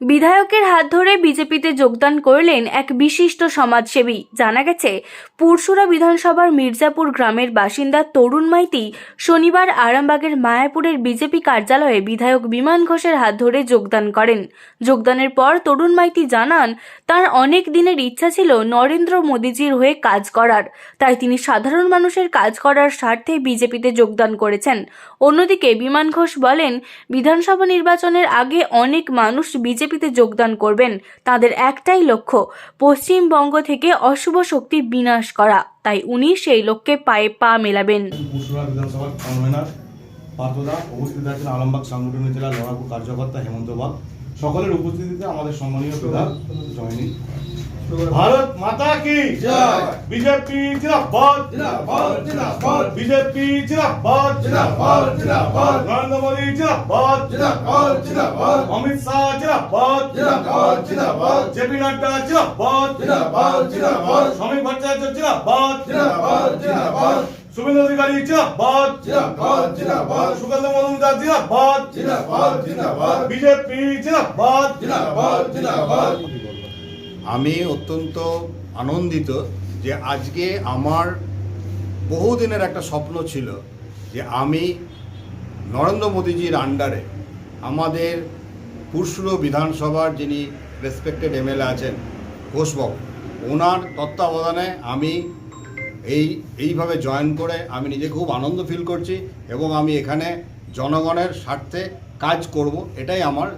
বিধায়কের হাত ধরে বিজেপিতে যোগদান করলেন এক বিশিষ্ট সমাজসেবী। জানা গেছে, পুরসুরা বিধানসভার মির্জাপুর গ্রামের বাসিন্দা তরুণ মাইতি শনিবার আরামবাগের মায়াপুরের বিজেপি কার্যালয়ে বিধায়ক বিমান ঘোষের হাত ধরে যোগদান করেন। যোগদানের পর তরুণ মাইতি জানান, তার অনেক দিনের ইচ্ছা ছিল নরেন্দ্র মোদীজির হয়ে কাজ করার। তাই তিনি সাধারণ মানুষের কাজ করার স্বার্থে বিজেপিতে যোগদান করেছেন। অন্যদিকে বিমান ঘোষ বলেন, বিধানসভা নির্বাচনের আগে অনেক মানুষ বিজেপিতে যোগদান করবেন। তাদের একটাই লক্ষ্য, পশ্চিমবঙ্গ থেকে অশুভ শক্তি বিনাশ করা। তাই উনি সেই লক্ষ্যে পায়ে পা মেলাবেন। পার্থদা উপস্থিত আছেন আলমবাগ সাংগঠনিক জেলা লড়াকু কার্যকর্তা হেমন্ত বাগ। সকলের উপস্থিতিতে আমাদের সম্মানীয় প্রধান জয়নী ভারত মাতা কি। BJP. BJP. Narendra Modi. Amit Shah. J P Nadda জিন্দাবাদ, জিন্দাবাদ। ভট্টাচার্য জিন্দাবাদ। শুভেন্দু অধিকারী জিন্দাবাদ জিন্দাবাদ, জিন্দাবাদ। সুগন্ধ মজুমদার জিন্দাবাদ জিন্দাবাদ, জিন্দাবাদ। বিজেপি জিন্দাবাদ জিন্দাবাদ, জিন্দাবাদ। আমি অত্যন্ত আনন্দিত যে আজকে আমার বহুদিনের একটা স্বপ্ন ছিল যে আমি নরেন্দ্র মোদীজির আন্ডারে আমাদের পুরসুর বিধানসভার যিনি রেসপেক্টেড এমএলএ আছেন ঘোষবাবু ওনার তত্ত্বাবধানে আমি এই, এইভাবে জয়েন করে আমি নিজে খুব আনন্দ ফিল করছি এবং আমি এখানে জনগণের স্বার্থে কাজ করব, এটাই আমার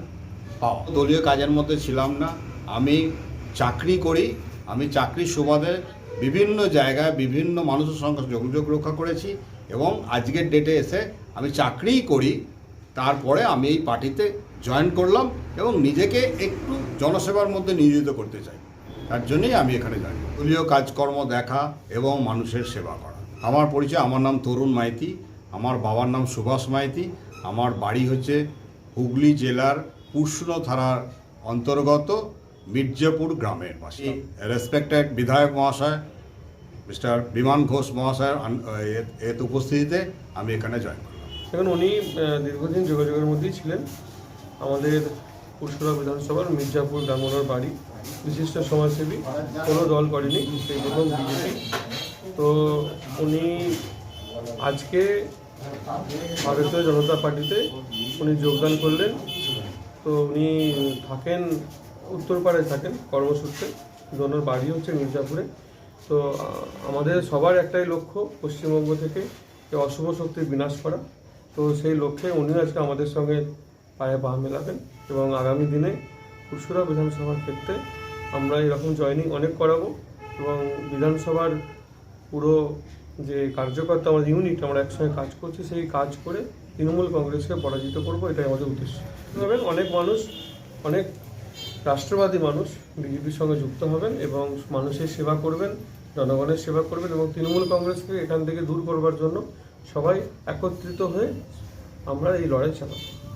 পাওয়া। দলীয় কাজের মধ্যে ছিলাম না। আমি চাকরি করি, আমি চাকরির সুবাদে বিভিন্ন জায়গায় বিভিন্ন মানুষের সঙ্গে যোগাযোগ রক্ষা করেছি এবং আজকের ডেটে এসে আমি চাকরিই করি, তারপরে আমি এই পার্টিতে জয়েন করলাম এবং নিজেকে একটু জনসেবার মধ্যে নিয়োজিত করতে চাই। তার জন্যই আমি এখানে জয়েন। দলীয় কাজকর্ম দেখা এবং মানুষের সেবা করা। আমার পরিচয়, আমার নাম তরুণ মাইতি, আমার বাবার নাম সুভাষ মাইতি, আমার বাড়ি হচ্ছে হুগলি জেলার পুরসুনো থানার অন্তর্গত মির্জাপুর গ্রামের পাশে রেসপেক্টেড বিধায়ক মহাশয় মিস্টার বিমান ঘোষ মহাশয়ের এত উপস্থিতিতে আমি এখানে জয়েন করলাম। এখন উনি দীর্ঘদিন যোগাযোগের মধ্যেই ছিলেন। আমাদের পুরসুরা বিধানসভার মির্জাপুর গ্রামোনার বাড়ি। বিশিষ্ট সমাজসেবী কোনো দল করেনি সেই প্রথম বিজেপি। তো উনি আজকে ভারতীয় জনতা পার্টিতে উনি যোগদান করলেন। তো উনি থাকেন, উত্তরপাড়ায় থাকেন কর্মসূত্রে। ওনার বাড়ি হচ্ছে মির্জাপুরে। তো আমাদের সবার একটাই লক্ষ্য পশ্চিমবঙ্গ থেকে অশুভ শক্তির বিনাশ করা। তো সেই লক্ষ্যে উনি আজকে আমাদের সঙ্গে পায়ে পা মেলাবেন এবং আগামী দিনে কুসুরা বিধানসভার ক্ষেত্রে আমরা এরকম জয়নিং অনেক করাবো এবং বিধানসভার পুরো যে কার্যকর্তা, আমাদের ইউনিট আমরা একসঙ্গে কাজ করছি, সেই কাজ করে তৃণমূল কংগ্রেসকে পরাজিত করব, এটাই আমাদের উদ্দেশ্য। হবেন অনেক মানুষ, অনেক রাষ্ট্রবাদী মানুষ বিজেপির সঙ্গে যুক্ত হবেন এবং মানুষের সেবা করবেন, জনগণের সেবা করবেন এবং তৃণমূল কংগ্রেসকে এখান থেকে দূর করবার জন্য সবাই একত্রিত হয়ে আমরা এই লড়াই চালাবো।